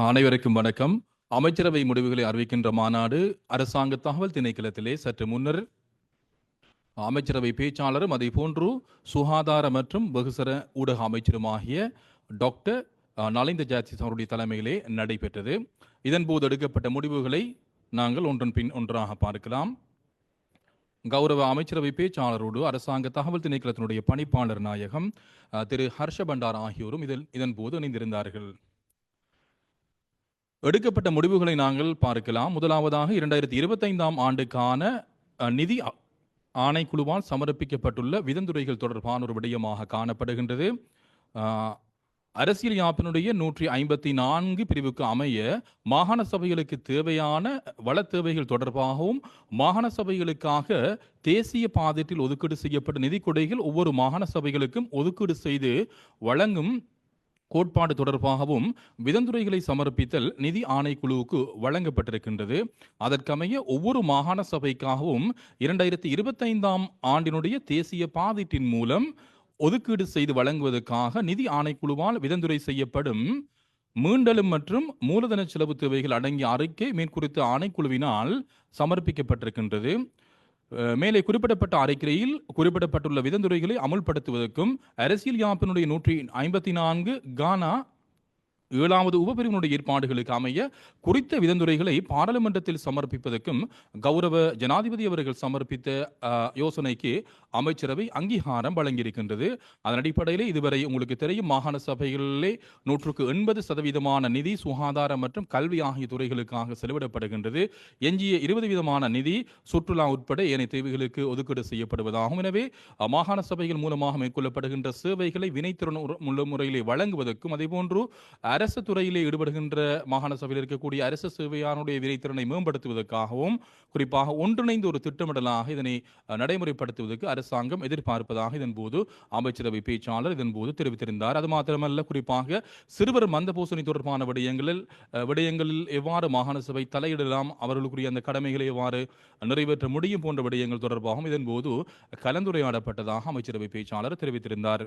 அனைவருக்கும் வணக்கம். அமைச்சரவை முடிவுகளை அறிவிக்கின்ற மாநாடு அரசாங்க தகவல் திணைக்களத்திலே சற்று முன்னர் அமைச்சரவை பேச்சாளரும் அதே போன்று சுகாதார மற்றும் வெகுசர ஊடக அமைச்சருமாகிய டாக்டர் நலிந்த ஜாத்திஸ் அவருடைய தலைமையிலே நடைபெற்றது. இதன்போது எடுக்கப்பட்ட முடிவுகளை நாங்கள் ஒன்றன் பின் ஒன்றாக பார்க்கலாம். கௌரவ அமைச்சரவை பேச்சாளரோடு அரசாங்க தகவல் திணைக்களத்தினுடைய பணிப்பாளர் நாயகம் திரு ஹர்ஷ பண்டார் ஆகியோரும் இதில் இதன்போது இணைந்திருந்தார்கள். எடுக்கப்பட்ட முடிவுகளை நாங்கள் பார்க்கலாம். முதலாவதாக இரண்டாயிரத்தி இருபத்தைந்தாம் ஆண்டுக்கான நிதி ஆணைக்குழுவால் சமர்ப்பிக்கப்பட்டுள்ள விதந்துரைகள் தொடர்பான ஒரு விடயமாக காணப்படுகின்றது. அரசியல் யாப்பினுடைய நூற்றி ஐம்பத்தி நான்கு பிரிவுக்கு அமைய மாகாண சபைகளுக்கு தேவையான வள தேவைகள் தொடர்பாகவும் மாகாண சபைகளுக்காக தேசிய பாதத்தில் ஒதுக்கீடு செய்யப்பட்ட நிதி கொடைகள் ஒவ்வொரு மாகாண சபைகளுக்கும் ஒதுக்கீடு செய்து வழங்கும் கோட்பாடு தொடர்பாகவும் விதந்துரைகளை சமர்ப்பித்தல் நிதி ஆணைக்குழுவுக்கு வழங்கப்பட்டிருக்கின்றது. அதற்கமைய ஒவ்வொரு மாகாண சபைக்காகவும் இரண்டாயிரத்தி இருபத்தைந்தாம் ஆண்டினுடைய தேசிய பாதீட்டின் மூலம் ஒதுக்கீடு செய்து வழங்குவதற்காக நிதி ஆணைக்குழுவால் விதந்துரை செய்யப்படும் மீண்டலும் மற்றும் மூலதன செலவு தேவைகள் அடங்கிய அறிக்கை மேற்குறித்த ஆணைக்குழுவினால் சமர்ப்பிக்கப்பட்டிருக்கின்றது. மேலே குறிப்பிடப்பட்ட அறிக்கையில் குறிப்பிடப்பட்டுள்ள விதந்துரைகளை அமுல்படுத்துவதற்கும் அரசியல் யாப்பினுடைய நூற்றி ஐம்பத்தி நான்கு கானா ஏழாவது உபபிரிவினுடைய ஏற்பாடுகளுக்கு அமைய குறித்த விதந்துரைகளை பாராளுமன்றத்தில் சமர்ப்பிப்பதற்கும் கௌரவ ஜனாதிபதி அவர்கள் சமர்ப்பித்த யோசனைக்கு அமைச்சரவை அங்கீகாரம் வழங்கியிருக்கின்றது. அதன் அடிப்படையில் இதுவரை உங்களுக்கு தெரியும் மாகாண சபைகளிலே நூற்றுக்கு எண்பது சதவீதமான நிதி சுகாதாரம் மற்றும் கல்வி ஆகிய துறைகளுக்காக செலவிடப்படுகின்றது. எஞ்சிய இருபது விதமான நிதி சுற்றுலா உட்பட ஏனைய தேவைகளுக்கு ஒதுக்கீடு செய்யப்படுவதாகும். எனவே மாகாண சபைகள் மூலமாக மேற்கொள்ளப்படுகின்ற சேவைகளை வினைத்திறன் உள்ள முறையிலே வழங்குவதற்கும் அதேபோன்று அரசு துறையிலே ஈடுபடுகின்ற மாகாண சபையில் இருக்கக்கூடிய அரசு சேவையானுடைய விரைத்திறனை மேம்படுத்துவதற்காகவும் குறிப்பாக ஒன்றிணைந்த ஒரு திட்டமிடலாக இதனை நடைமுறைப்படுத்துவதற்கு அரசாங்கம் எதிர்பார்ப்பதாக இதன்போது அமைச்சரவை பேச்சாளர் இதன்போது தெரிவித்திருந்தார். அது மாத்திரமல்ல குறிப்பாக சிறுவர் மந்தபூசணி தொடர்பான விடயங்களில் விடயங்களில் எவ்வாறு மாகாண சபை தலையிடலாம் அவர்களுக்குரிய அந்த கடமைகளை எவ்வாறு நிறைவேற்ற முடியும் போன்ற விடயங்கள் தொடர்பாகவும் இதன்போது கலந்துரையாடப்பட்டதாக அமைச்சரவை பேச்சாளர் தெரிவித்திருந்தார்.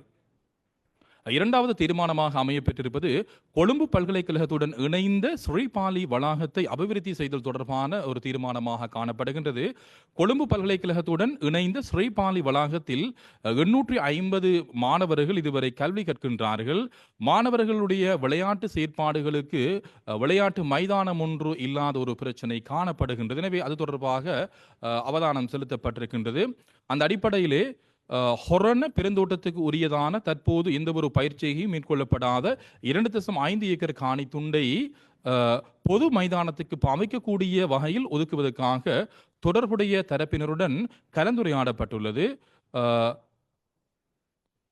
இரண்டாவது தீர்மானமாக அமையப்பெற்றிருப்பது கொழும்பு பல்கலைக்கழகத்துடன் இணைந்த ஸ்ரீபாலி வளாகத்தை அபிவிருத்தி செய்தல் தொடர்பான ஒரு தீர்மானமாக காணப்படுகின்றது. கொழும்பு பல்கலைக்கழகத்துடன் இணைந்த ஸ்ரீபாலி வளாகத்தில் எண்ணூற்றி ஐம்பது மாணவர்கள் இதுவரை கல்வி கற்கின்றார்கள். மாணவர்களுடைய விளையாட்டு செயற்பாடுகளுக்கு விளையாட்டு மைதானம் ஒன்று இல்லாத ஒரு பிரச்சனை காணப்படுகின்றது. எனவே அது தொடர்பாக அவதானம் செலுத்தப்பட்டிருக்கின்றது. அந்த அடிப்படையிலே ஹொரன பெருந்தோட்டத்துக்கு உரியதான தற்போது எந்த ஒரு பயிற்சியையும் மேற்கொள்ளப்படாத இரண்டு தசம் ஐந்து ஏக்கர் காணி துண்டை பொது மைதானத்துக்கு அமைக்கக்கூடிய வகையில் ஒதுக்குவதற்காக தொடர்புடைய தரப்பினருடன் கலந்துரையாடப்பட்டுள்ளது.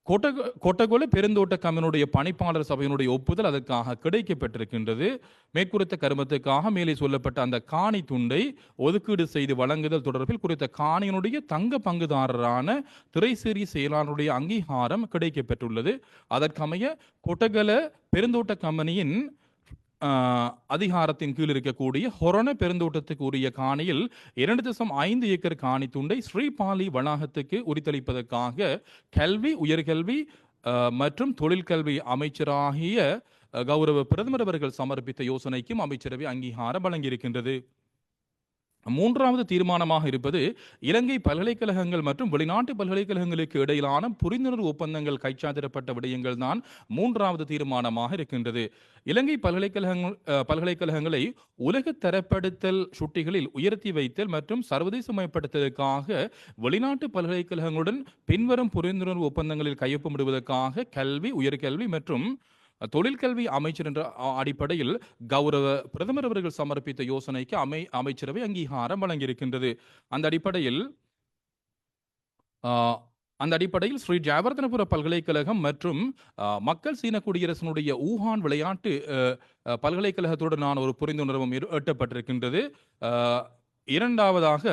அஹ், கொட்டக பெருந்தோட்ட கம்பெனியுடைய பணிப்பாளர் சபையினுடைய ஒப்புதல் அதற்காக கிடைக்கப்பட்டிருக்கின்றது. மேற்குறித்த கருமத்துக்காக மேலே சொல்லப்பட்ட அந்த காணி துண்டை ஒதுக்கீடு செய்து வழங்குதல் தொடர்பில் குறித்த காணியினுடைய தங்க பங்குதாரரான திரைசேரி செயலாளருடைய அங்கீகாரம் கிடைக்கப்பெற்றுள்ளது. அதற்கமைய கொட்டகல பெருந்தோட்ட கம்பெனியின் அதிகாரத்தின் கீழ் இருக்கக்கூடிய ஹொரண பெருந்தோட்டத்துக்கு உரிய காணியில் இரண்டு தசம் ஐந்து ஏக்கர் காணி துண்டை ஸ்ரீபாலி வளாகத்துக்கு உரித்தளிப்பதற்காக கல்வி உயர்கல்வி மற்றும் தொழிற்கல்வி அமைச்சராகிய கௌரவ பிரதமர் அவர்கள் சமர்ப்பித்த யோசனைக்கும் அமைச்சரவை அங்கீகாரம் வழங்கியிருக்கின்றது. மூன்றாவது தீர்மானமாக இருப்பது இலங்கை பல்கலைக்கழகங்கள் மற்றும் வெளிநாட்டு பல்கலைக்கழகங்களுக்கு இடையிலான புரிந்துணர்வு ஒப்பந்தங்கள் கைச்சாத்திடப்பட்ட விடயங்கள் தான் மூன்றாவது தீர்மானமாக இருக்கின்றது. இலங்கை பல்கலைக்கழகங்கள் பல்கலைக்கழகங்களை உலக தரப்படுத்தல் சுட்டிகளில் உயர்த்தி வைத்தல் மற்றும் சர்வதேசமயப்படுத்தலுக்காக வெளிநாட்டு பல்கலைக்கழகங்களுடன் பின்வரும் புரிந்துணர்வு ஒப்பந்தங்களில் கையொப்பமிடுவதற்காக கல்வி உயர்கல்வி மற்றும் தொழிற்கல்வி அமைச்சர் என்ற அடிப்படையில் கௌரவ பிரதமர் அவர்கள் சமர்ப்பித்த யோசனைக்கு அமை அமைச்சரவை அங்கீகாரம் வழங்கியிருக்கின்றது. அந்த அடிப்படையில் அந்த அடிப்படையில் ஸ்ரீ ஜெயவர்தனபுர பல்கலைக்கழகம் மற்றும் மக்கள் சீன குடியரசினுடைய ஊஹான் விளையாட்டு பல்கலைக்கழகத்துடனான ஒரு புரிந்துணர்வும் எட்டப்பட்டிருக்கின்றது. இரண்டாவதாக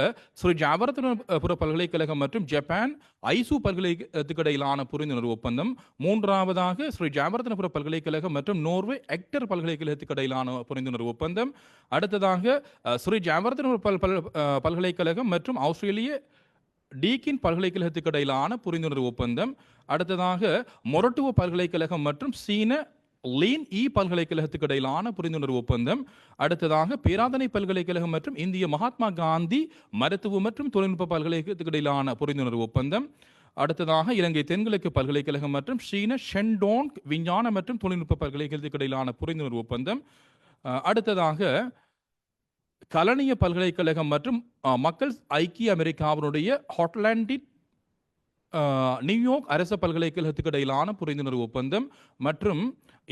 ஸ்ரீ ஜெயவர்தனபுர பல்கலைக்கழகம் மற்றும் ஜப்பான் ஐசு பல்கலைக்கழகத்துக்கு இடையிலான புரிந்துணர்வு ஒப்பந்தம். மூன்றாவதாக ஸ்ரீ ஜெயவர்தனபுர பல்கலைக்கழகம் மற்றும் நோர்வே எக்டர் பல்கலைக்கழகத்துக்கு இடையிலான புரிந்துணர்வு ஒப்பந்தம். அடுத்ததாக ஸ்ரீ ஜெயவர்தனபுர பல் பல் பல்கலைக்கழகம் மற்றும் ஆஸ்திரேலிய டீக்கின் பல்கலைக்கழகத்துக்கு இடையிலான புரிந்துணர்வு ஒப்பந்தம். அடுத்ததாக மொரட்டுவ பல்கலைக்கழகம் மற்றும் சீன லீன் இ பல்கலைக்கழகத்துக்கு இடையிலான புரிந்துணர்வு ஒப்பந்தம். அடுத்ததாக பேராதனை பல்கலைக்கழகம் மற்றும் இந்திய மகாத்மா காந்தி மருத்துவ மற்றும் தொழில்நுட்ப பல்கலைக்கழகத்துக்கு இடையிலான புரிந்துணர்வு ஒப்பந்தம். அடுத்ததாக இலங்கை தென்கிழக்கு பல்கலைக்கழகம் மற்றும் சீன ஷென்டோங் விஞ்ஞான மற்றும் தொழில்நுட்ப பல்கலைக்கழகத்துக்கு இடையிலான புரிந்துணர்வு ஒப்பந்தம். அடுத்ததாக கலனிய பல்கலைக்கழகம் மற்றும் மக்கள் ஐக்கிய அமெரிக்காவினுடைய ஹாட்லாண்டிட் நியூயார்க் அரச பல்கலைக்கழகத்துக்கு இடையிலான புரிந்துணர்வு ஒப்பந்தம். மற்றும்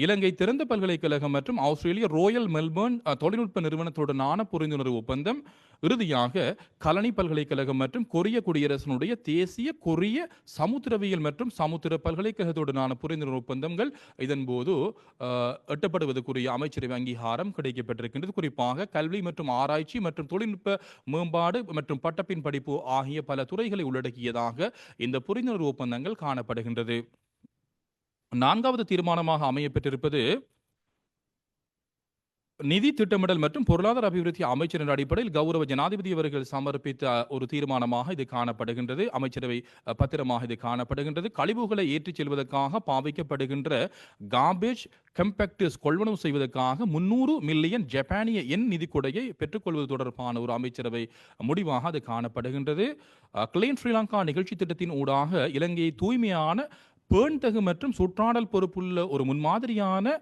இலங்கை திறந்த பல்கலைக்கழகம் மற்றும் ஆஸ்திரேலிய ரோயல் மெல்பர்ன் தொழில்நுட்ப நிறுவனத்துடனான புரிந்துணர்வு ஒப்பந்தம். இறுதியாக கலனி பல்கலைக்கழகம் மற்றும் கொரிய குடியரசினுடைய தேசிய கொரிய சமுத்திரவியல் மற்றும் சமுத்திர பல்கலைக்கழகத்துடனான புரிந்துணர்வு ஒப்பந்தங்கள். இதன்போது போது எட்டப்படுவதற்குரிய அமைச்சரவை அங்கீகாரம் கிடைக்கப்பட்டிருக்கின்றது. குறிப்பாக கல்வி மற்றும் ஆராய்ச்சி மற்றும் தொழில்நுட்ப மேம்பாடு மற்றும் பட்டப்பின் படிப்பு ஆகிய பல துறைகளை உள்ளடக்கியதாக இந்த புரிந்துணர்வு ஒப்பந்தங்கள் காணப்படுகின்றது. நான்காவது தீர்மானமாக அமையப்பெற்றிருப்பது நிதி திட்டமிடல் மற்றும் பொருளாதார அபிவிருத்தி அமைச்சர் என்ற அடிப்படையில் கௌரவ ஜனாதிபதி அவர்கள் சமர்ப்பித்த ஒரு தீர்மானமாக இது காணப்படுகின்றது. அமைச்சரவை பத்திரமாக இது காணப்படுகின்றது. கழிவுகளை ஏற்றிச் செல்வதற்காக பாவிக்கப்படுகின்ற காபேஜ் கம்பேக்டர்ஸ் கொள்வனவு செய்வதற்காக முன்னூறு மில்லியன் ஜப்பானிய எண் நிதிக்கொடையை பெற்றுக்கொள்வது தொடர்பான ஒரு அமைச்சரவை முடிவாக அது காணப்படுகின்றது. கிளீன் ஸ்ரீலங்கா நிகழ்ச்சி திட்டத்தின் ஊடாக இலங்கையை தூய்மையான பேண்தகு மற்றும் சுற்றாடல் பொறுப்புள்ள ஒரு முன்மாதிரியான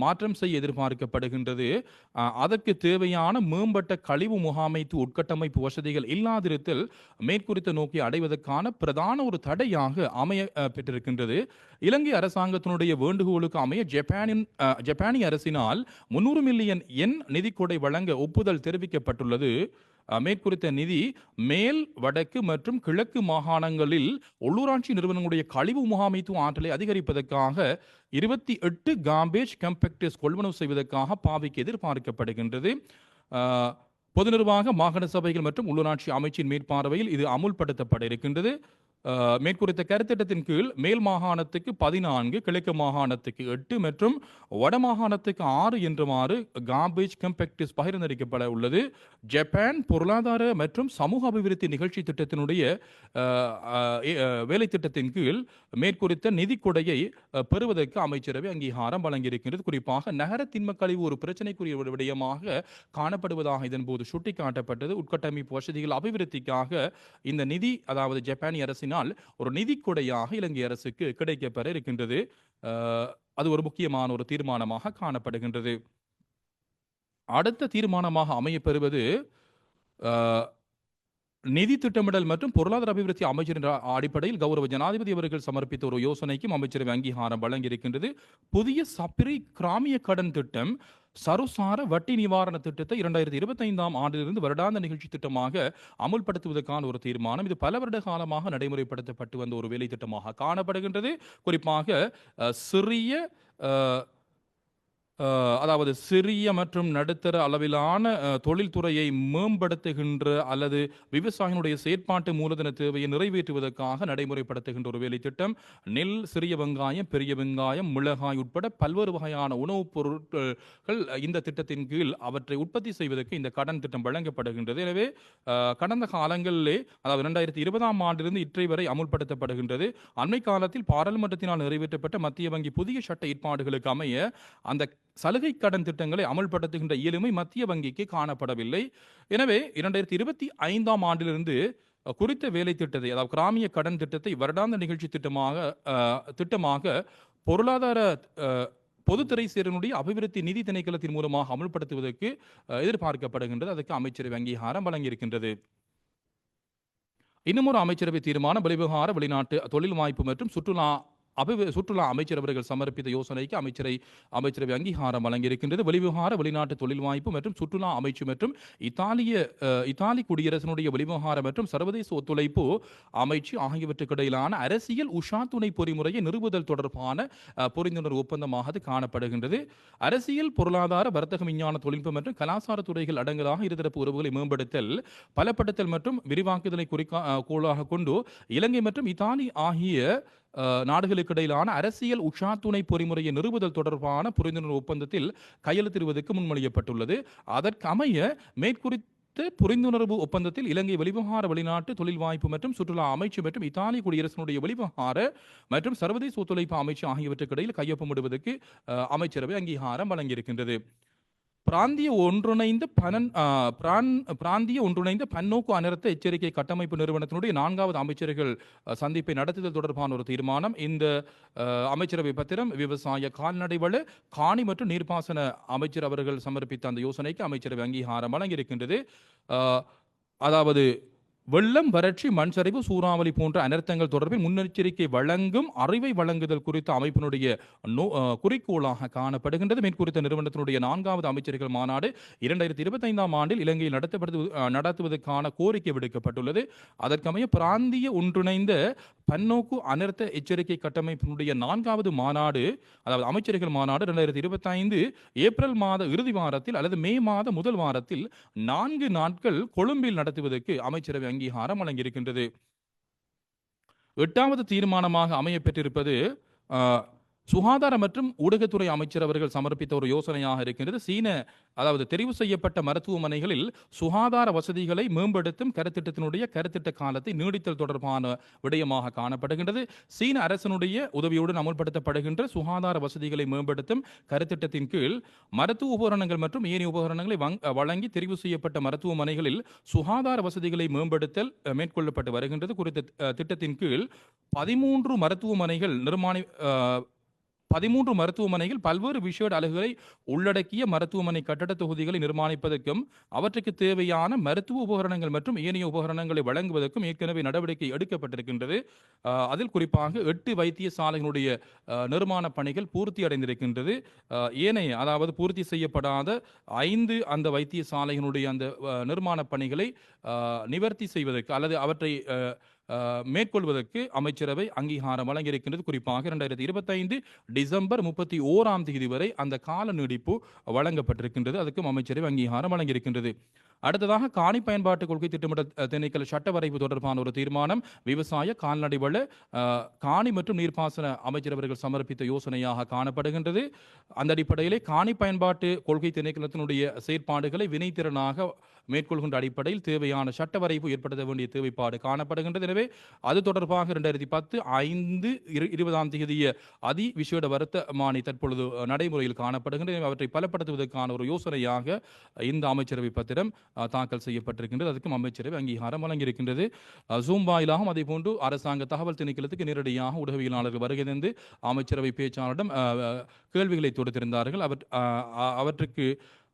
மாற்றம் செய்ய எதிர்பார்க்கப்படுகின்றது. அதற்கு தேவையான மேம்பட்ட கழிவு முகாமைத்து உட்கட்டமைப்பு வசதிகள் இல்லாதிருத்தல் மேற்குறித்த நோக்கி அடைவதற்கான பிரதான ஒரு தடையாக அமைய பெற்றிருக்கின்றது. இலங்கை அரசாங்கத்தினுடைய வேண்டுகோளுக்கு அமைய ஜப்பானின் ஜப்பானிய அரசினால் முன்னூறு மில்லியன் எண் நிதிக்கொடை வழங்க ஒப்புதல் தெரிவிக்கப்பட்டுள்ளது. மேற்குறித்த நிதி மேல் வடக்கு மற்றும் கிழக்கு மாகாணங்களில் உள்ளூராட்சி நிறுவனங்களுடைய கழிவு முகாமைத்துவ ஆற்றலை அதிகரிப்பதற்காக இருபத்தி எட்டு காம்பேஜ் கம்பெக்டர்ஸ் கொள்வனவு செய்வதற்காக பாவிக்கு எதிர்பார்க்கப்படுகின்றது. பொது நிர்வாக மாகாண சபைகள் மற்றும் உள்ளூராட்சி அமைச்சின் மேற்பார்வையில் இது அமுல்படுத்தப்பட இருக்கின்றது. மேற்குறித்த கருத்திட்டத்தின் கீழ் மேல் மாகாணத்துக்கு பதினான்கு கிழக்கு மாகாணத்துக்கு எட்டு மற்றும் வட மாகாணத்துக்கு ஆறு என்றுமாறு காம்பேஜ் கம்பெக்டிஸ் பகிர்ந்தளிக்கப்பட உள்ளது. ஜப்பான் பொருளாதார மற்றும் சமூக அபிவிருத்தி நிகழ்ச்சி திட்டத்தினுடைய வேலை திட்டத்தின் கீழ் மேற்குறித்த நிதிக்கொடையை பெறுவதற்கு அமைச்சரவை அங்கீகாரம் வழங்கியிருக்கின்றது. குறிப்பாக நகர திண்ம கழிவு ஒரு பிரச்சனைக்குரிய ஒரு விடயமாக காணப்படுவதாக இதன்போது சுட்டிக்காட்டப்பட்டது. உட்கட்டமைப்பு வசதிகள் அபிவிருத்திக்காக இந்த நிதி அதாவது ஜப்பானிய அரசினால் ஒரு நிதிக்கொடையாக இலங்கை அரசுக்கு கிடைக்கப்பெற இருக்கின்றது. அது ஒரு முக்கியமான ஒரு தீர்மானமாக காணப்படுகின்றது. அடுத்த தீர்மானமாக அமையப்பெறுவது நிதி திட்டமிடல் மற்றும் பொருளாதார அபிவிருத்தி அமைச்சர் என்ற அடிப்படையில் கௌரவ ஜனாதிபதி அவர்கள் சமர்ப்பித்த ஒரு யோசனைக்கும் அமைச்சரவை அங்கீகாரம் வழங்கியிருக்கின்றது. புதிய சப்ரி கிராமிய கடன் திட்டம் சருசார வட்டி நிவாரண திட்டத்தை இரண்டாயிரத்தி இருபத்தைந்தாம் ஆண்டிலிருந்து வருடாந்த நிகழ்ச்சி திட்டமாக அமுல்படுத்துவதற்கான ஒரு தீர்மானம். இது பல வருட காலமாக நடைமுறைப்படுத்தப்பட்டு வந்த ஒரு வேலை திட்டமாக காணப்படுகின்றது. குறிப்பாக சிறிய அதாவது சிறிய மற்றும் நடுத்தர அளவிலான தொழில்துறையை மேம்படுத்துகின்ற அல்லது விவசாயிகளுடைய செயற்பாட்டு மூலதன தேவையை நிறைவேற்றுவதற்காக நடைமுறைப்படுத்துகின்ற ஒரு வேலை திட்டம். நெல் சிறிய வெங்காயம் பெரிய வெங்காயம் மிளகாய் உட்பட பல்வேறு வகையான உணவுப் பொருட்கள் இந்த திட்டத்தின் கீழ் அவற்றை உற்பத்தி செய்வதற்கு இந்த கடன் திட்டம் வழங்கப்படுகின்றது. எனவே கடந்த காலங்களிலே அதாவது இரண்டாயிரத்தி இருபதாம் ஆண்டிலிருந்து இற்றை வரை அமுல்படுத்தப்படுகின்றது. அண்மை காலத்தில் பாராளுமன்றத்தினால் நிறைவேற்றப்பட்ட மத்திய வங்கி புதிய சட்ட ஏற்பாடுகளுக்கு அமைய அந்த சலுகை கடன் திட்டங்களை அமல்படுத்துகின்ற இயலுமை மத்திய வங்கிக்கு காணப்படவில்லை. எனவே இரண்டாயிரத்தி இருபத்தி ஐந்தாம் ஆண்டிலிருந்து குறித்த வேலை திட்டத்தை அதாவது கிராமிய கடன் திட்டத்தை வருடாந்த நிகழ்ச்சி திட்டமாக திட்டமாக பொருளாதார பொதுத்துறை சேரனுடைய அபிவிருத்தி நிதி திணைக்களத்தின் மூலமாக அமல்படுத்துவதற்கு எதிர்பார்க்கப்படுகின்றது. அதற்கு அமைச்சரவை அங்கீகாரம் வழங்கியிருக்கின்றது. இன்னும் ஒரு அமைச்சரவை தீர்மானம் வெளிவிவகார வெளிநாட்டு தொழில் வாய்ப்பு மற்றும் சுற்றுலா அபி சுற்றுலா அமைச்சர் அவர்கள் சமர்ப்பித்த யோசனைக்கு அமைச்சரை அமைச்சரவை அங்கீகாரம் வழங்கியிருக்கின்றது. வெளிவிவகார வெளிநாட்டு தொழில் வாய்ப்பு மற்றும் சுற்றுலா அமைச்சு மற்றும் இத்தாலிய இத்தாலி குடியரசினுடைய வெளிவிவகாரம் மற்றும் சர்வதேச ஒத்துழைப்பு அமைச்சு ஆகியவற்றுக்கு இடையிலான அரசியல் உஷா துணை பொறிமுறையை நிறுவுதல் தொடர்பான புரிந்துணர்வு ஒப்பந்தமாக அது காணப்படுகின்றது. அரசியல் பொருளாதார வர்த்தக விஞ்ஞான தொழில்நுட்பம் மற்றும் கலாச்சார துறைகள் அடங்கலாக இருதரப்பு உறவுகளை மேம்படுத்தல் பலப்படுத்தல் மற்றும் விரிவாக்குதலை குறிக்கா அஹ், கோளாக கொண்டு இலங்கை மற்றும் இத்தாலி ஆகிய நாடுகளுக்கு இடையிலான அரசியல் உஷா துணை பொறிமுறையை நிறுவுதல் தொடர்பான புரிந்துணர்வு ஒப்பந்தத்தில் கையெழுத்திடுவதற்கு முன்மொழியப்பட்டுள்ளது. அதற்கு அமைய புரிந்துணர்வு ஒப்பந்தத்தில் இலங்கை வெளிவகார வெளிநாட்டு தொழில் வாய்ப்பு மற்றும் சுற்றுலா அமைச்சு மற்றும் இத்தாலி குடியரசினுடைய வெளிவகார மற்றும் சர்வதேச ஒத்துழைப்பு அமைச்சு ஆகியவற்றுக்கு இடையில் கையொப்பமிடுவதற்கு அமைச்சரவை அங்கீகாரம் வழங்கியிருக்கின்றது. பிராந்திய ஒன்றிணைந்த பனன் பிரான்- பிராந்திய ஒன்றிணைந்த பன்னோக்கு அனர்த்த எச்சரிக்கை கட்டமைப்பு நிறுவனத்தினுடைய நான்காவது அமைச்சர்கள் சந்திப்பை நடத்துதல் தொடர்பான ஒரு தீர்மானம். இந்த அமைச்சரவை பத்திரம் விவசாய கால்நடை வள காணி மற்றும் நீர்ப்பாசன அமைச்சர் அவர்கள் சமர்ப்பித்த அந்த யோசனைக்கு அமைச்சரவை அங்கீகாரம் வழங்கியிருக்கின்றது. அதாவது வெள்ளம் வறட்சி மண் சரிவு சூறாவளி போன்ற அனர்த்தங்கள் தொடர்பில் முன்னெச்சரிக்கை வழங்கும் அறிவை வழங்குதல் குறித்த அமைப்பினுடைய நோ குறிக்கோளாக காணப்படுகின்றது. மேற்குறித்த நிறுவனத்தினுடைய நான்காவது அமைச்சர்கள் மாநாடு இரண்டாயிரத்தி இருபத்தைந்தாம் ஆண்டில் இலங்கையில் நடத்தப்படுவது நடத்துவதற்கான கோரிக்கை விடுக்கப்பட்டுள்ளது. அதற்கமைய பிராந்திய ஒன்றிணைந்த பன்னோக்கு அனர்த்த எச்சரிக்கை கட்டமைப்பினுடைய நான்காவது மாநாடு அதாவது அமைச்சர்கள் மாநாடு இரண்டாயிரத்தி இருபத்தைந்து ஏப்ரல் மாத இறுதி வாரத்தில் அல்லது மே மாத முதல் வாரத்தில் நான்கு நாட்கள் கொழும்பில் நடத்துவதற்கு அமைச்சரவை அங்கீகாரம் வழங்கியிருக்கின்றது. எட்டாவது தீர்மானமாக அமைய பெற்றிருப்பது சுகாதார மற்றும் ஊடகத்துறை அமைச்சர் அவர்கள் சமர்ப்பித்த ஒரு யோசனையாக இருக்கின்றது. சீன அதாவது தெரிவு செய்யப்பட்ட மருத்துவமனைகளில் சுகாதார வசதிகளை மேம்படுத்தும் கருத்திட்டத்தினுடைய கருத்திட்ட காலத்தை நீடித்தல் தொடர்பான விடயமாக காணப்படுகின்றது. சீன அரசினுடைய உதவியுடன் அமுல்படுத்தப்படுகின்ற சுகாதார வசதிகளை மேம்படுத்தும் கருத்திட்டத்தின் கீழ் மருத்துவ உபகரணங்கள் மற்றும் ஏனைய உபகரணங்களை வங்- வழங்கி தெரிவு செய்யப்பட்ட மருத்துவமனைகளில் சுகாதார வசதிகளை மேம்படுத்தல் மேற்கொள்ளப்பட்டு வருகின்றது குறித்த திட்டத்தின் கீழ் பதிமூன்று மருத்துவமனைகள் நிர்மாணி பதிமூன்று மருத்துவமனையில் பல்வேறு விஷேட அலகுகளை உள்ளடக்கிய மருத்துவமனை கட்டட தொகுதிகளை நிர்மாணிப்பதற்கும் அவற்றுக்கு தேவையான மருத்துவ உபகரணங்கள் மற்றும் ஏனைய உபகரணங்களை வழங்குவதற்கும் ஏற்கனவே நடவடிக்கை எடுக்கப்பட்டிருக்கின்றது. அதில் குறிப்பாக எட்டு வைத்தியசாலைகளுடைய அஹ், நிர்மாண பணிகள் பூர்த்தி அடைந்திருக்கின்றது. ஏனைய அதாவது பூர்த்தி செய்யப்படாத ஐந்து அந்த வைத்தியசாலைகளுடைய அந்த நிர்மாண பணிகளை நிவர்த்தி செய்வதற்கு அல்லது அவற்றை மேற்கொள்வதற்கு அமைச்சரவை அங்கீகாரம் வழங்கியிருக்கின்றது. குறிப்பாக இரண்டாயிரத்தி இருபத்தைந்து டிசம்பர் முப்பத்தி ஓராம் தேதி வரை அந்த கால நீடிப்பு வழங்கப்பட்டிருக்கின்றது. அதுக்கும் அமைச்சரவை அங்கீகாரம் வழங்கியிருக்கின்றது. அடுத்ததாக காணி பயன்பாட்டு கொள்கை திட்டமிடல் திணைக்கள சட்ட வரைவு தொடர்பான ஒரு தீர்மானம் விவசாய கால்நடை வள காணி மற்றும் நீர்ப்பாசன அமைச்சர் அவர்கள் சமர்ப்பித்த யோசனையாக காணப்படுகின்றது. அந்த அடிப்படையிலே காணி பயன்பாட்டு கொள்கை திணைக்களத்தினுடைய செயற்பாடுகளை வினைத்திறனாக மேற்கொள்கின்ற அடிப்படையில் தேவையான சட்ட வரைவு ஏற்படுத்த வேண்டிய தேவைப்பாடு காணப்படுகின்றது. எனவே அது தொடர்பாக இரண்டாயிரத்தி பத்து ஐந்து இரு இருபதாம் தேதிய அதி விசேட வருத்தமானி தற்பொழுது நடைமுறையில் காணப்படுகின்றது. எனவே அவற்றை பலப்படுத்துவதற்கான ஒரு யோசனையாக இந்த அமைச்சரவை பத்திரம் தாக்கல் செய்யப்பட்டிருக்கின்றது. அதுக்கும் அமைச்சரவை அங்கீகாரம் வழங்கியிருக்கின்றது. ஜூம் வாயிலாகவும் அதே போன்று அரசாங்க தகவல் திணைக்களத்துக்கு நேரடியாக உடவியலாளர்கள் வருகை தந்து அமைச்சரவை பேச்சாளரிடம் கேள்விகளை தொடுத்திருந்தார்கள். அவர் அவற்றுக்கு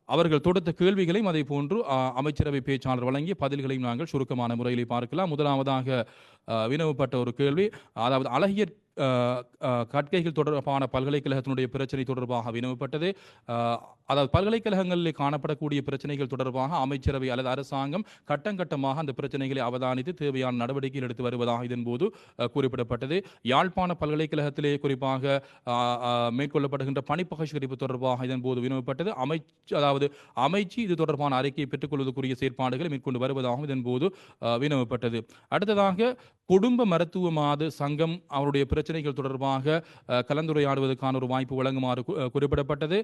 அவர்கள் தொடுத்த கேள்விகளையும் அதே போன்று அமைச்சரவை பேச்சாளர் வழங்கிய பதில்களையும் நாங்கள் சுருக்கமான முறையில் பார்க்கலாம். முதலாவதாக வினவப்பட்ட ஒரு கேள்வி அதாவது அழகிய கற்கைகள் தொடர்பான பல்கலைக்கழகத்தினுடைய பிரச்சனை தொடர்பாக வினவப்பட்டது. அதாவது பல்கலைக்கழகங்களில் காணப்படக்கூடிய பிரச்சனைகள் தொடர்பாக அமைச்சரவை அல்லது அரசாங்கம் கட்டம் கட்டமாக அந்த பிரச்சனைகளை அவதானித்து தேவையான நடவடிக்கைகள் எடுத்து வருவதாக இதன்போது குறிப்பிடப்பட்டது. யாழ்ப்பாண பல்கலைக்கழகத்திலே குறிப்பாக மேற்கொள்ளப்படுகின்ற பணிப்பகஷ்கரிப்பு தொடர்பாக இதன்போது வினவப்பட்டது. அமைச்சு அதாவது அமைச்சு இது தொடர்பான அறிக்கையை பெற்றுக்கொள்வதற்குரிய செயற்பாடுகளை மேற்கொண்டு வருவதாகவும் இதன்போது வினவப்பட்டது. அடுத்ததாக குடும்ப மருத்துவமாது சங்கம் அவருடைய பிரச்சனை பிரச்சனைகள் தொடர்பாக கலந்துரையாடுவதற்கான ஒரு வாய்ப்பு வழங்குமாறு குறிப்பிடப்பட்டது.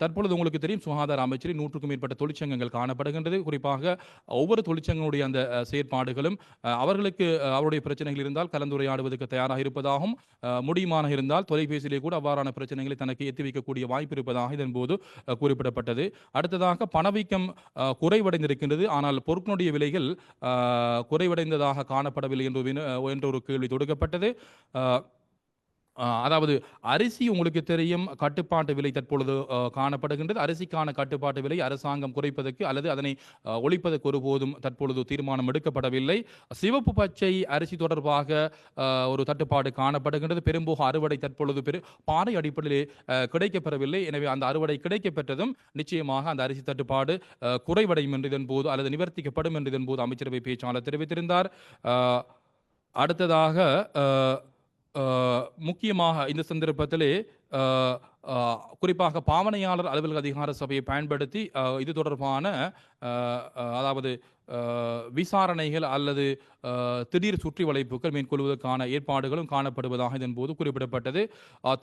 தற்பொழுது உங்களுக்கு தெரியும் சுகாதார அமைச்சரின் நூற்றுக்கும் மேற்பட்ட தொழிற்சங்கங்கள் காணப்படுகின்றது. குறிப்பாக ஒவ்வொரு தொழிற்சங்கங்களுடைய அந்த செயற்பாடுகளும் அவர்களுக்கு அவருடைய பிரச்சனைகள் இருந்தால் கலந்துரையாடுவதற்கு தயாராக இருப்பதாகவும் முடியுமான இருந்தால் தொலைபேசியிலே கூட அவ்வாறான பிரச்சனைகளை தனக்கு எத்தி வைக்கக்கூடிய வாய்ப்பு இருப்பதாக இதன்போது போது குறிப்பிடப்பட்டது. அடுத்ததாக பணவீக்கம் குறைவடைந்திருக்கின்றது. ஆனால் பொருட்களுடைய விலைகள் குறைவடைந்ததாக காணப்படவில்லை என்று என்ற ஒரு கேள்வி தொடுக்கப்பட்டது. அதாவது அரிசி உங்களுக்கு தெரியும் கட்டுப்பாட்டு விலை தற்பொழுது காணப்படுகின்றது. அரிசிக்கான கட்டுப்பாட்டு விலை அரசாங்கம் குறைப்பதற்கு அல்லது அதனை ஒழிப்பதற்கு ஒருபோதும் தற்பொழுது தீர்மானம் எடுக்கப்படவில்லை. சிவப்பு பச்சை அரிசி தொடர்பாக ஒரு தட்டுப்பாடு காணப்படுகின்றது. பெரும்போக அறுவடை தற்பொழுது பெரு பாறை அடிப்படையில் கிடைக்கப்பெறவில்லை. எனவே அந்த அறுவடை கிடைக்கப்பெற்றதும் நிச்சயமாக அந்த அரிசி தட்டுப்பாடு குறைவடையும் என்று இதன் போது அல்லது நிவர்த்திக்கப்படும் என்று இதன் போது அமைச்சரவை பேச்சாளர் தெரிவித்திருந்தார். அடுத்ததாக முக்கியமாக இந்த சந்தர்ப்பத்திலே குறிப்பாக பாவனையாளர் அலுவலக அதிகார சபையை பயன்படுத்தி இது தொடர்பான அதாவது விசாரணைகள் அல்லது திடீர் சுற்றி வளைப்புகள் மேற்கொள்வதற்கான ஏற்பாடுகளும் காணப்படுவதாக இதன் போது குறிப்பிடப்பட்டது.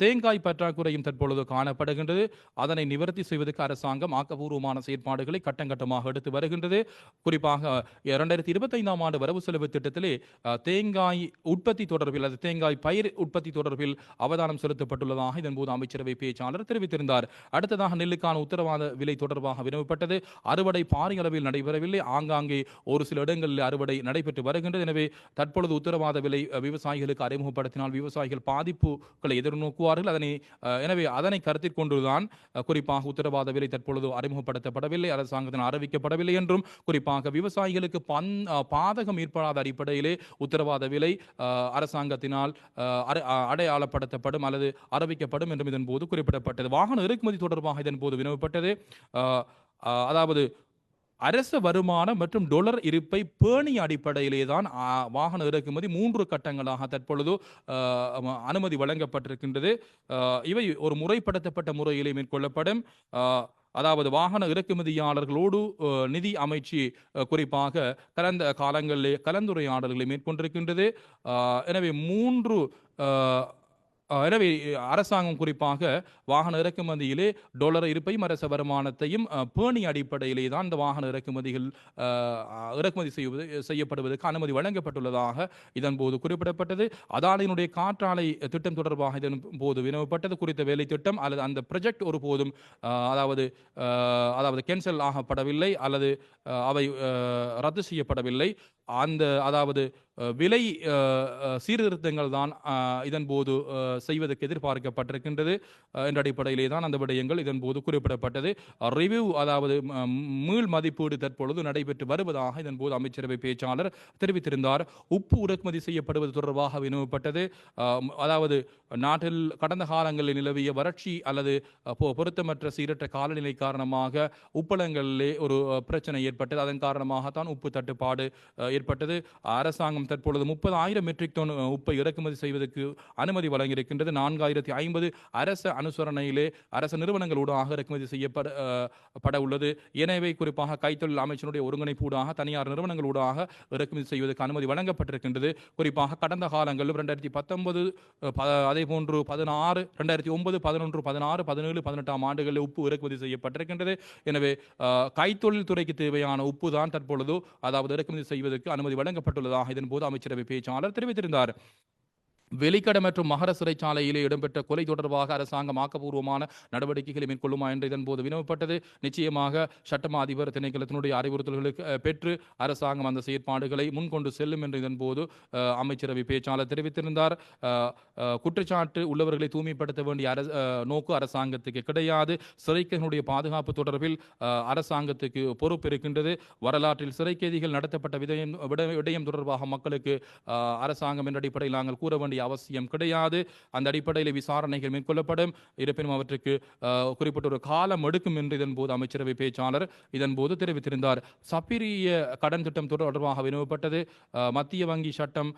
தேங்காய் பற்றாக்குறையும் தற்பொழுது காணப்படுகின்றது. அதனை நிவர்த்தி செய்வதற்கு அரசாங்கம் ஆக்கப்பூர்வமான செயற்பாடுகளை கட்டங்கட்டமாக எடுத்து வருகின்றது. குறிப்பாக இரண்டாயிரத்தி இருபத்தைந்தாம் ஆண்டு வரவு செலவு திட்டத்திலே தேங்காய் உற்பத்தி தொடர்பில் அல்லது தேங்காய் பயிர் உற்பத்தி தொடர்பில் அவதானம் செலுத்தப்பட்டுள்ளதாக இதன் போது அமைச்சரவை பேச்சாளர் தெரிவித்திருந்தார். அடுத்ததாக நெல்லுக்கான உத்தரவாத விலை தொடர்பாக வினவப்பட்டது. அறுவடை பாரிய அளவில் நடைபெறவில்லை. ஆங்காங்க ஒரு சில இடங்களில் அறுவடை நடைபெற்று வருகின்றது. எனவே தற்பொழுது உத்தரவாத விலை விவசாயிகளுக்கு அறிமுகப்படுத்தினால் விவசாயிகள் பாதிப்புகளை எதிர்நோக்குவார்கள். அதனை எனவே அதனை கருத்தில் கொண்டுதான் குறிப்பாக உத்தரவாத விலை தற்பொழுது அறிமுகப்படுத்தப்படவில்லை அரசாங்கத்தினால் அறிவிக்கப்படவில்லை என்றும் குறிப்பாக விவசாயிகளுக்கு பன் பாதகம் ஏற்படாத அடிப்படையிலே உத்தரவாத விலை அரசாங்கத்தினால் அடையாளப்படுத்தப்படும் அல்லது அறிவிக்கப்படும் என்றும் இதன் போது குறிப்பிடப்பட்டது. வாகன இறக்குமதி தொடர்பாக இதன் போது வினவப்பட்டது. அதாவது அரச வருமானம் மற்றும் டொலர் இருப்பை பேணி அடிப்படையிலே தான் வாகன இறக்குமதி மூன்று கட்டங்களாக தற்பொழுது அனுமதி வழங்கப்பட்டிருக்கின்றது. இவை ஒரு முறைப்படுத்தப்பட்ட முறையிலே மேற்கொள்ளப்படும். அதாவது வாகன இறக்குமதியாளர்களோடு நிதி அமைச்சு குறிப்பாக கலந்த காலங்களிலே கலந்துரையாடல்களை மேற்கொண்டிருக்கின்றது. எனவே மூன்று எனவே அரசாங்கம் குறிப்பாக வாகன இறக்குமதியிலே டொலர் இருப்பையும் அரச வருமானத்தையும் பேணி அடிப்படையிலே தான் இந்த வாகன இறக்குமதிகள் இறக்குமதி செய்வது செய்யப்படுவதற்கு அனுமதி வழங்கப்பட்டுள்ளதாக இதன் போது குறிப்பிடப்பட்டது. அதானியினுடைய காற்றாலை திட்டம் தொடர்பாக இதன் போது வினவப்பட்டது. குறித்த வேலை திட்டம் அல்லது அந்த ப்ரொஜெக்ட் ஒருபோதும் அதாவது அதாவது கேன்சல் ஆகப்படவில்லை அல்லது அவை ரத்து செய்யப்படவில்லை. அந்த அதாவது விலை சீர்திருத்தங்கள் தான் இதன் போது செய்வதற்கு எதிர்பார்க்கப்பட்டிருக்கின்றது. என்ற அடிப்படையிலே தான் அந்த விடயங்கள் இதன் போது குறிப்பிடப்பட்டது. ரிவ்யூ அதாவது மீள் மதிப்பீடு தற்பொழுது நடைபெற்று வருவதாக இதன் போது அமைச்சரவை பேச்சாளர் தெரிவித்திருந்தார். உப்பு இறக்குமதி செய்யப்படுவது தொடர்பாக வினவப்பட்டது. அதாவது நாட்டில் கடந்த காலங்களில் நிலவிய வறட்சி அல்லது பொ- பொருத்தமற்ற சீரற்ற காலநிலை காரணமாக உப்பளங்களிலே ஒரு பிரச்சனை ஏற்பட்டது. அதன் காரணமாகத்தான் உப்பு தட்டுப்பாடு ஏற்பட்டது. அரசாங்கம் தற்பொழுது முப்பது ஆயிரம் மெட்ரிக் டன் உப்பை இறக்குமதி செய்வதற்கு அனுமதி வழங்கியிருக்கின்றது. நான்காயிரத்தி ஐம்பது அரச அனுசரணையிலே அரச நிறுவனங்களூடாக இறக்குமதி செய்யப்பட பட உள்ளது. எனவே குறிப்பாக கைத்தொழில் அமைச்சனுடைய ஒருங்கிணைப்பூடாக தனியார் நிறுவனங்களூடாக இறக்குமதி செய்வதற்கு அனுமதி வழங்கப்பட்டிருக்கின்றது. குறிப்பாக கடந்த காலங்களில் ரெண்டாயிரத்தி பத்தொன்பது அதே போன்று பதினாறு ரெண்டாயிரத்தி ஒன்பது பதினொன்று பதினாறு பதினேழு பதினெட்டாம் ஆண்டுகளில் உப்பு இறக்குமதி செய்யப்பட்டிருக்கின்றது. எனவே கைத்தொழில் துறைக்கு தேவையான உப்பு தான் தற்பொழுது அதாவது இறக்குமதி செய்வதற்கு அனுமதி வழங்கப்பட்டுள்ளதாக இதன் போது அமைச்சரவை பேச்சாளர் தெரிவித்திருந்தார். வெளிக்கடை மற்றும் மகர சிறைச்சாலையிலே இடம்பெற்ற கொலை தொடர்பாக அரசாங்கம் ஆக்கப்பூர்வமான நடவடிக்கைகளை மேற்கொள்ளுமா என்று இதன்போது வினவப்பட்டது. நிச்சயமாக சட்டமா அதிபர் திணைக்களத்தினுடைய அறிவுறுத்தல்களுக்கு பெற்று அரசாங்கம் அந்த செயற்பாடுகளை முன்கொண்டு செல்லும் என்று இதன்போது அமைச்சரவை பேச்சாளர் தெரிவித்திருந்தார். குற்றச்சாட்டு உள்ளவர்களை தூய்மைப்படுத்த வேண்டிய அரச நோக்கு அரசாங்கத்துக்கு கிடையாது. சிறைக்கைகளுடைய பாதுகாப்பு தொடர்பில் அரசாங்கத்துக்கு பொறுப்பு இருக்கின்றது. வரலாற்றில் சிறை கைதிகள் நடத்தப்பட்ட விதயம் விட- விடயம் தொடர்பாக மக்களுக்கு அரசாங்கம் என்ற அடிப்படையில் நாங்கள் கூற வேண்டிய அவசியம் கிடையாது. அந்த அடிப்படையில் விசாரணைகள் மேற்கொள்ளப்படும். இருப்பினும் அவற்றுக்கு குறிப்பிட்ட ஒரு காலம் எடுக்கும் என்று இதன் போது அமைச்சரவை பேச்சாளர் இதன் போது தெரிவித்திருந்தார். சப்பிரிய கடன் திட்டம் தொடர்பாக வினவப்பட்டது. மத்திய வங்கி சட்டம்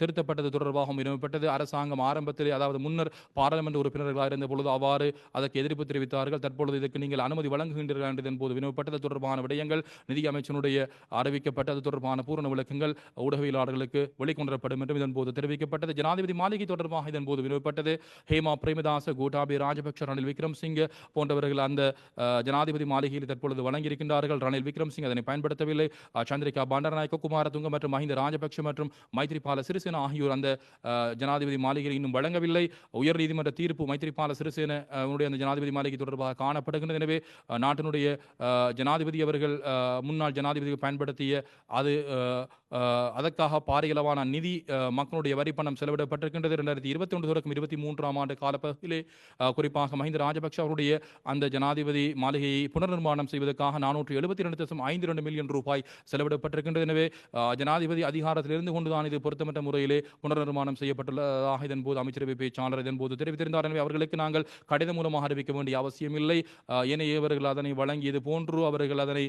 திருத்தப்பட்டது தொடர்பாகவும் வினவப்பட்டது. அரசாங்கம் ஆரம்பத்தில் அதாவது முன்னர் பாராளுமன்ற உறுப்பினர்களாக இருந்த பொழுது அவ்வாறு அதற்கு எதிர்ப்பு தெரிவித்தார்கள். தற்பொழுது இதற்கு நீங்கள் அனுமதி வழங்குகின்றீர்கள் என்று இதன் போது வினவப்பட்டது. தொடர்பான விடயங்கள் நிதியமைச்சனுடைய அறிவிக்கப்பட்டது. தொடர்பான பூரண விளக்கங்கள் ஊடகவியலாளர்களுக்கு வெளிக்கொண்டப்படும் என்றும் இதன் போது தெரிவிக்கப்பட்டது. ஜனாதிபதி மாளிகை தொடர்பாக இதன் போது வினவப்பட்டது ஹேமா பிரேமதாச கோட்டாபே ராஜபக்ஷ ரணில் விக்ரம்சிங் போன்றவர்கள் அந்த ஜனாதிபதி மாளிகையில் தற்பொழுது வழங்கியிருக்கின்றார்கள் ரணில் விக்ரம்சிங் அதனை பயன்படுத்தவில்லை. சந்திரிகா பண்டாரநாயக்க குமாரதுங்க மற்றும் மஹிந்த ராஜபக்ஷ மற்றும் மைத்ரிபால சிறிசேன ஆகியோர் அந்த ஜனாதிபதி மாளிகையில் இன்னும் வழங்கவில்லை. உயர்நீதிமன்ற தீர்ப்பு மைத்ரிபால சிறிசேன அந்த ஜனாதிபதி மாளிகை தொடர்பாக காணப்படுகின்றது. எனவே நாட்டினுடைய ஜனாதிபதி அவர்கள் முன்னாள் ஜனாதிபதி பயன்படுத்திய அது அதற்காக பாரியளவான நிதி மக்களுடைய மக்களுடைய வரி பணம் செலவிடப்பட்டிருக்கின்றது. இரண்டாயிரத்தி இருபத்தி ஒன்று தொடக்கம் இருபத்தி மூன்றாம் ஆண்டு காலப்பகுதியிலே குறிப்பாக மஹிந்த ராஜபக்ஷ அவருடைய அந்த ஜனாதிபதி மாளிகையை புனர்நிர்மாணம் செய்வதற்காக நானூற்று எழுபத்தி ரெண்டு தசம் ஐந்து இரண்டு மில்லியன் ரூபாய் செலவிடப்பட்டிருக்கின்றது. எனவே ஜனாதிபதி அதிகாரத்தில் இருந்து கொண்டுதான் இது பொருத்தமற்ற முறையிலே புனர்நிர்மாணம் செய்யப்பட்டுள்ளதாக இதன் போது அமைச்சரவை பேச்சாளர் இதன் போது தெரிவித்திருந்தார். எனவே அவர்களுக்கு நாங்கள் கடிதம் மூலமாக அறிவிக்க வேண்டிய அவசியம் இல்லை. ஏனைய இவர்கள் அதனை வழங்கியது போன்று அவர்கள் அதனை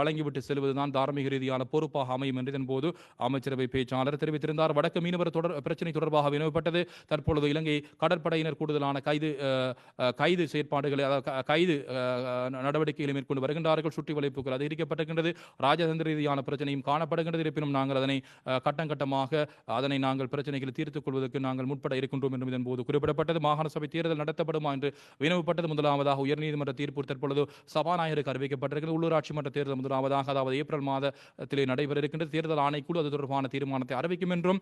வழங்கிவிட்டு செல்வதுதான் தார்மீக ரீதியான பொறுப்பாக அமையும் என்று இதன் போது அமைச்சரவை பேச்சாளர் தெரிவித்திருந்தார். வடக்கு மீனவர் தொடர் பிரச்சனை தொடர்பாக வினவப்பட்டது. தற்பொழுது இலங்கை கடற்படையினர் கூடுதலான கைது கைது செயற்பாடுகளை அதாவது க- கைது நடவடிக்கைகளை மேற்கொண்டு வருகின்றார்கள். சுற்றி வளைப்புகள் அதிகரிக்கப்பட்டிருக்கின்றது. ராஜதந்திர ரீதியான பிரச்சனையும் காணப்படுகின்றது. இருப்பினும் நாங்கள் அதனை கட்டம் கட்டமாக அதனை நாங்கள் பிரச்சனைகளை தீர்த்துக் கொள்வதற்கு நாங்கள் முற்பட இருக்கின்றோம் என்றும் இதன் போது குறிப்பிடப்பட்டது. மாகாண சபை தேர்தல் நடத்தப்படுமா என்று வினவப்பட்டது. முதலாவதாக உயர்நீதிமன்ற தீர்ப்பு தற்பொழுது சபாநாயகருக்கு அறிவிக்கப்பட்டிருக்கிறது. உள்ளூராட்சி மன்ற தேர்தல் முதலாவதாக அதாவது ஏப்ரல் மாதத்திலே நடைபெற இருக்கின்றது. தேர்தல் ஆணைக்குழு அது தொடர்பான தீர்மானத்தை அறிவிக்கும் என்றும்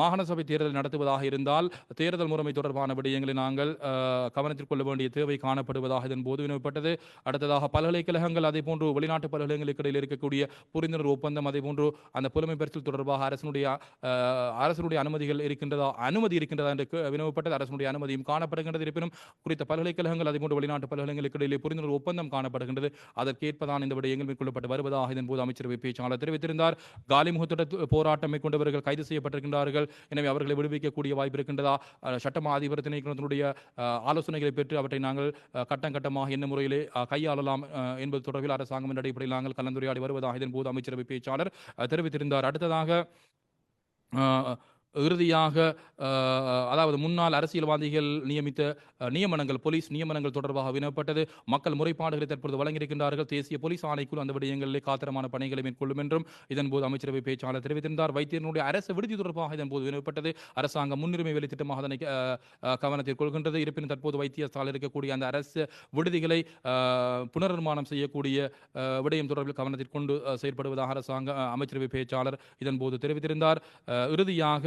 மாகாண சபை தேர்தல் நடத்துவதாக இருந்தால் தேர்தல் முறைமை தொடர்பான விடயங்களை நாங்கள் கவனத்தில் கொள்ள வேண்டிய தேவை காணப்படுவதாக இதன் போது வினவப்பட்டது. அடுத்ததாக பல்கலைக்கழகங்கள் அதே போன்று வெளிநாட்டு பல்கலைக்கழகங்களுக்கு இடையில் இருக்கக்கூடிய புரிந்துணர்வு ஒப்பந்தம் அதே போன்று அந்த புலமை பரிசல் தொடர்பாக அரசனுடைய அரசனுடைய அனுமதிகள் இருக்கின்றதா அனுமதி இருக்கின்றதா என்று வினவப்பட்டது. அரசனுடைய அனுமதியும் காணப்படுகின்றது. இருப்பினும் குறித்த பல்கலைக்கழகங்கள் அதே போன்று வெளிநாட்டு பல்கலைக்கழகங்களுக்கு இடையிலே புரிந்துணர்வு ஒப்பந்தம் காணப்படுகின்றது. அதற்கேற்பதான் இந்த விடயங்கள் மேற்கொள்ளப்பட்டு வருவதாக இதன் போது அமைச்சரவை பேச்சாளர் தெரிவித்திருந்தார். காலி போராட்டம் மேற்கொண்டவர்கள் கைது செய்யப்பட்டிருக்கின்றார்கள். எனவே அவர்களை விடுவிக்கக்கூடிய வாய்ப்பு இருக்கின்றதா? சட்டமா அதிபர் திணைக்களத்தினுடைய ஆலோசனைகளை பெற்று அவற்றை நாங்கள் கட்டம் கட்டமாக என்ன முறையிலே கையாளலாம் என்பது தொடர்பில் அரசாங்கம் என்ற அடிப்படையில் நாங்கள் கலந்துரையாடி வருவதாக இதன் போது அமைச்சரவை பேச்சாளர் தெரிவித்திருந்தார். அடுத்ததாக இறுதியாக அதாவது முன்னாள் அரசியல்வாதிகள் நியமித்த நியமனங்கள் போலீஸ் நியமனங்கள் தொடர்பாக வினப்பட்டது மக்கள் முறைப்பாடுகளை தற்போது வழங்கியிருக்கின்றார்கள். தேசிய போலீஸ் ஆணைக்குழு அந்த விடயங்களிலே காத்திரமான பணிகளை மேற்கொள்ளும் என்றும் இதன் போது அமைச்சரவை பேச்சாளர் தெரிவித்திருந்தார். வைத்தியனுடைய அரசு விடுதி தொடர்பாக இதன்போது வினப்பட்டது அரசாங்கம் முன்னுரிமை வேலை திட்டமாக அதனை கவனத்தில் கொள்கின்றது. இருப்பினும் தற்போது வைத்தியசாலை இருக்கக்கூடிய அந்த அரசு விடுதிகளை புனர்நிர்மாணம் செய்யக்கூடிய விடயம் தொடர்பில் கவனத்தில் கொண்டு செயற்படுவதாக அரசாங்க அமைச்சரவை பேச்சாளர் இதன்போது தெரிவித்திருந்தார். இறுதியாக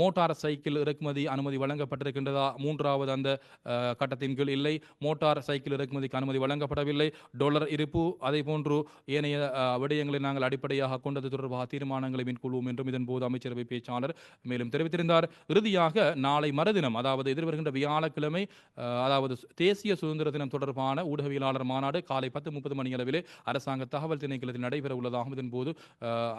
மோட்டார் சைக்கிள் இறக்குமதி அனுமதி வழங்கப்பட்டிருக்கின்றதா? மூன்றாவது அந்த கட்டத்தின் கீழ் இல்லை. மோட்டார் சைக்கிள் இறக்குமதிக்கு அனுமதி வழங்கப்படவில்லை. டொலர் இருப்பு அதே போன்று ஏனைய விடயங்களை நாங்கள் அடிப்படையாக கொண்டது தொடர்பாக தீர்மானங்களை மேற்கொள்வோம் என்றும் இதன்போது அமைச்சரவை பேச்சாளர் மேலும் தெரிவித்திருந்தார். இறுதியாக நாளை மறுதினம் அதாவது எதிர்வருகின்ற வியாழக்கிழமை அதாவது தேசிய சுதந்திர தினம் தொடர்பான ஊடகவியலாளர் மாநாடு காலை பத்து முப்பது மணி அளவிலே அரசாங்க தகவல் திணைக்களத்தில் நடைபெற உள்ளதாகவும் இதன்போது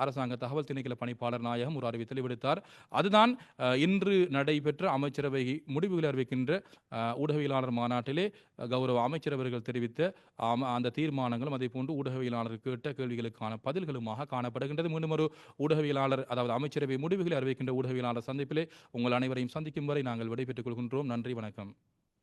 அரசாங்க தகவல் திணைக்கள பணிப்பாளர் நாயகம் ஒரு அறிவித்தலை விடுத்தார் அதுதான் தான் இன்று நடைபெற்ற அமைச்சரவை முடிவுகளை அறிவிக்கின்ற ஊடகவியலாளர் மாநாட்டிலே கௌரவ அமைச்சரவர்கள் தெரிவித்த அந்த தீர்மானங்களும் அதே போன்று ஊடகவியலாளர் கேட்ட கேள்விகளுக்கான பதில்களுமாக காணப்படுகின்றது. மீண்டும் ஒரு ஊடகவியலாளர் அதாவது அமைச்சரவை முடிவுகளை அறிவிக்கின்ற ஊடகவியலாளர் சந்திப்பிலே உங்கள் அனைவரையும் சந்திக்கும் வரை நாங்கள் விடைபெற்றுக் கொள்கின்றோம். நன்றி வணக்கம்.